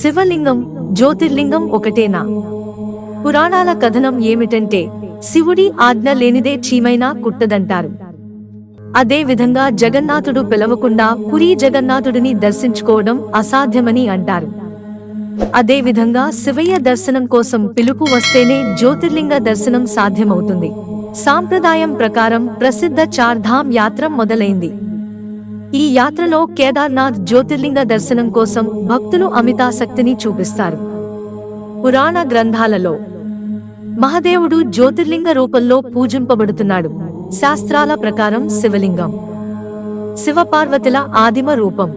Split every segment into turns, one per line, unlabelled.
శివలింగం జ్యోతిర్లింగం ఒకటేనా? పురాణాల కథనం ఏమిటంటే శివుడి ఆజ్ఞ లేనిదే చీమైనా కుట్టదంటారు. అదే విధంగా జగన్నాథుడు పిలవకుండా పురీ జగన్నాథుడిని దర్శించుకోవడం అసాధ్యమని అంటారు. అదే విధంగా శివయ్య దర్శనం కోసం పిలుపు వస్తేనే జ్యోతిర్లింగ దర్శనం సాధ్యమవుతుంది. సాంప్రదాయం ప్రకారం ప్రసిద్ధ చార్ధామ్ యాత్ర మొదలైంది. ఈ యాత్రలో కేదార్నాథ్ జ్యోతిర్లింగ దర్శనం కోసం భక్తులు అమితాసక్తిని చూపిస్తారు. పురాణ గ్రంథాలలో మహదేవుడు జ్యోతిర్లింగ రూపంలో పూజింపబడుతున్నాడు. శాస్త్రాల ప్రకారం శివలింగం. శివపార్వతుల ఆదిమ రూపం.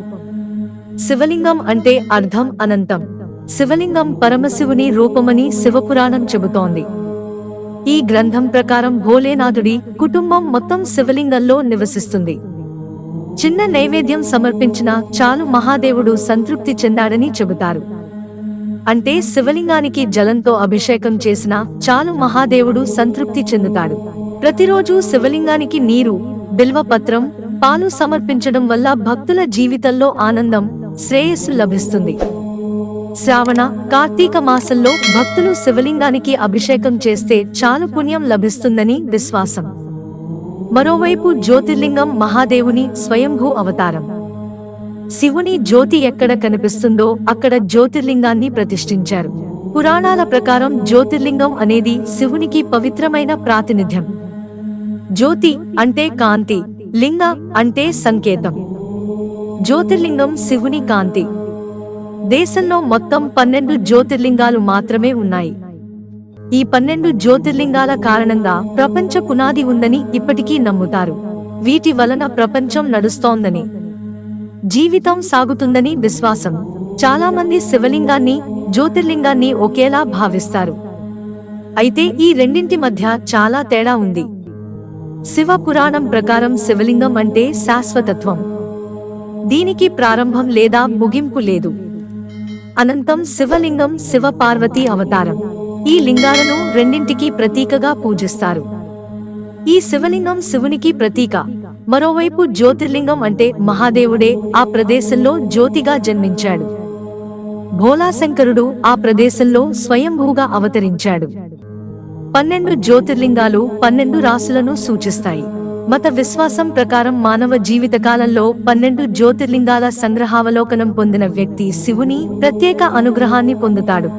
శివలింగం అంటే అర్థం అనంతం. శివలింగం పరమశివుని రూపమని శివపురాణం చెబుతోంది. ఈ గ్రంథం ప్రకారం భోలేనాథుడి కుటుంబం మొత్తం శివలింగంలో నివసిస్తుంది. చిన్న నైవేద్యం సమర్పించిన చాలు మహాదేవుడు సంతృప్తి చెందాడని చెబుతారు. అంటే శివలింగానికి జలంతో అభిషేకం చేసిన చాలు మహాదేవుడు సంతృప్తి చెందుతాడు. ప్రతిరోజు శివలింగానికి నీరు బిల్వపత్రం పాలు సమర్పించడం వల్ల భక్తుల జీవితంలో ఆనందం శ్రేయస్సు లభిస్తుంది. శ్రావణ కార్తీక మాసంలో భక్తులు శివలింగానికి అభిషేకం చేస్తే చాలు పుణ్యం లభిస్తుందని విశ్వాసం. మరోవైపు జ్యోతిర్లింగం మహాదేవుని స్వయంభూ అవతారం. శివుని జ్యోతి ఎక్కడ కనిపిస్తుందో అక్కడ జ్యోతిర్లింగాన్ని ప్రతిష్ఠించారు. పురాణాల ప్రకారం జ్యోతిర్లింగం అనేది శివునికి పవిత్రమైన ప్రాతినిధ్యం. జ్యోతి అంటే కాంతి లింగ అంటే సంకేతం. జ్యోతిర్లింగం శివుని కాంతి. దేశంలో మొత్తం పన్నెండు జ్యోతిర్లింగాలు మాత్రమే ఉన్నాయి. ఈ పన్నెండు జ్యోతిర్లింగాల కారణంగా ప్రపంచ పునాది ఉందని ఇప్పటికీ నమ్ముతారు. వీటి వలన ప్రపంచం నడుస్తోందని జీవితం సాగుతుందని విశ్వాసం. చాలా మంది శివలింగాన్ని జ్యోతిర్లింగాన్ని ఒకేలా భావిస్తారు. అయితే ఈ రెండింటి మధ్య చాలా తేడా ఉంది. శివ పురాణం ప్రకారం శివలింగం అంటే శాశ్వతత్వం. దీనికి ప్రారంభం లేదా ముగింపు లేదు. అనంతం శివలింగం శివ పార్వతి అవతారం. ఈ లింగాలను రెండింటికి ప్రతీకగా పూజిస్తారు. ఈ శివలింగం శివునికి ప్రతీక. మరోవైపు జ్యోతిర్లింగం అంటే మహాదేవుడే ఆ ప్రదేశంలో జ్యోతిగా జన్మించాడు. భోలాశంకరుడు ఆ ప్రదేశంలో స్వయంభూగా అవతరించాడు. పన్నెండు జ్యోతిర్లింగాలు పన్నెండు రాసులను సూచిస్తాయి. మత విశ్వాసం ప్రకారం మానవ జీవితకాలంలో పన్నెండు జ్యోతిర్లింగాల సంగ్రహావలోకనం పొందిన వ్యక్తి శివుని ప్రత్యేక అనుగ్రహాన్ని పొందుతాడు.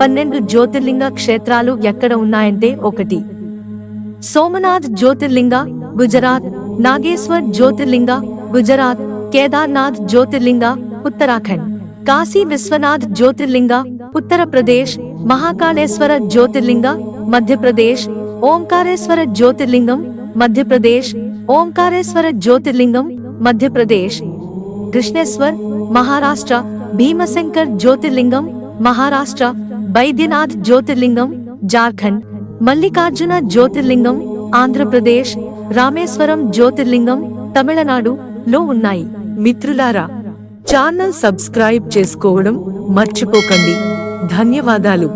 పన్నెండు జ్యోతిర్లింగ క్షేత్రాలు ఎక్కడ ఉన్నాయంటే ఒకటి. సోమనాథ్ జ్యోతిర్లింగ గుజరాత్ నాగేశ్వర్ జ్యోతిర్లింగ గుజరాత్ కేదార్నాథ్ జ్యోతిర్లింగ ఉత్తరాఖండ్. కాశీ విశ్వనాథ్ జ్యోతిర్లింగ ఉత్తరప్రదేశ్ మహాకాళేశ్వర జ్యోతిర్లింగ మధ్యప్రదేశ్ ఓంకారేశ్వర జ్యోతిర్లింగం మధ్యప్రదేశ్ ఓంకారేశ్వర జ్యోతిర్లింగం మధ్యప్రదేశ్. కృష్ణేశ్వర్ మహారాష్ట్ర భీమశంకర్ జ్యోతిర్లింగం మహారాష్ట్ర బైద్యనాథ్ జ్యోతిర్లింగం జార్ఖండ్ మల్లికార్జున జ్యోతిర్లింగం ఆంధ్రప్రదేశ్ రామేశ్వరం జ్యోతిర్లింగం తమిళనాడు లో ఉన్నాయి. మిత్రులారా ఛానల్ సబ్స్క్రైబ్ చేసుకోవడం మర్చిపోకండి. ధన్యవాదాలు.